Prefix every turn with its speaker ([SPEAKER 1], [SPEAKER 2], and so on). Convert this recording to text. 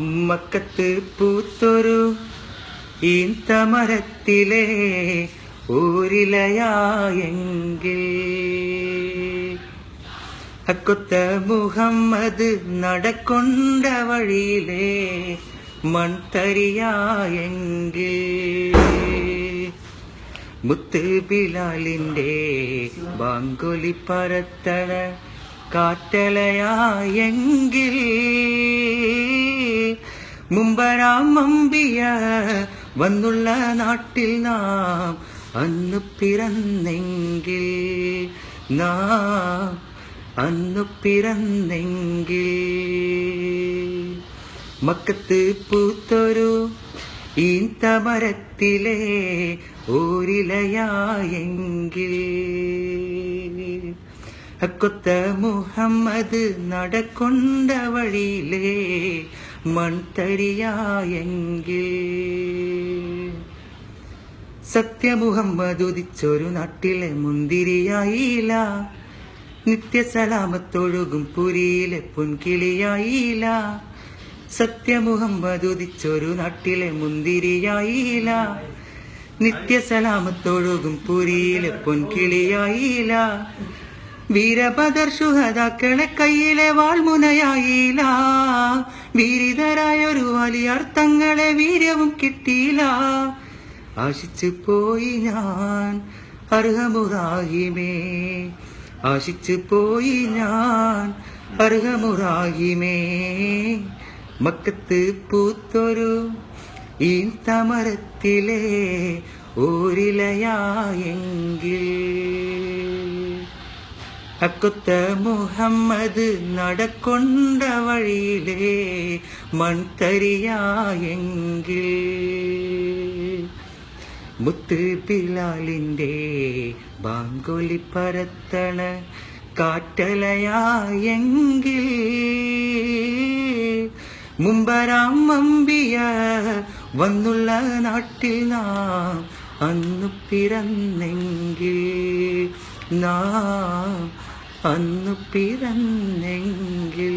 [SPEAKER 1] മക്കത്ത് പൂത്തൊരു ഈന്തമരത്തിലെ ഊരിലയായെങ്കിൽ. അക്കൊത്ത മുഹമ്മദ് നടക്കൊണ്ട വഴിയിലെ മൺതരിയായെങ്കിൽ. മുത്ത് ബിലാലിന്റെ ബാങ്കൊലി പരത്തണ കാറ്റലയായെങ്കിൽ. മുമ്പരാം അമ്പിയ വന്നുള്ള നാട്ടിൽ നാം അന്ന് പിറന്നെങ്കിൽ നാം അന്ന് പിറന്നെങ്കിൽ. മക്കത്ത് പൂത്തൊരു ഈന്തമരത്തിലെ ഊരിലയായെങ്കിൽ അക്കൊത്ത മുഹമ്മദ് നടക്കൊണ്ട വഴിയിലെ മൺതരിയായെങ്കിൽ. സത്യമുഹമ്മദ് ഉദിച്ചൊരു നാട്ടിലെ മുന്തിരിയായില്ല. നിത്യസലാമത്തൊഴുകും പുരിയിലെ പൊൻകിളിയായില്ല. സത്യമുഹമ്മദ് ഉദിച്ചൊരു നാട്ടിലെ മുന്തിരിയായില്ല. നിത്യസലാമത്തൊഴുകും പുരിയിലെ പൊൻകിളിയായില്ല. വീരഭദർ ശുഹതാക്കളെ കയ്യിലെ വാൾമുനയായില്ല. വീരിതരായൊരു വലിയ അർത്ഥങ്ങളെ വീര്യവും കിട്ടിയില്ല. ആശിച്ചു പോയി ഞാൻ അർഹമുറാഹിമേ. ആശിച്ചു പോയി ഞാൻ അർഹമുറാഹിമേ. മക്കത്ത് പൂത്തൊരു ഈ തമരത്തിലെ ഊരിലയായെങ്കിൽ അക്കൊത്ത മുഹമ്മദ് നടക്കൊണ്ട വഴിയിലെ മൺതരിയായെങ്കിൽ മുത്ത് ബിലാലിന്റെ ബാങ്കൊലി പരത്തണ കാറ്റലയായെങ്കിൽ. മുമ്പരാം അമ്പിയ വന്നുള്ള നാട്ടിൽ നാം അന്നു പിറന്നെങ്കിൽ. നാം അന്നു പിറന്നെങ്കിൽ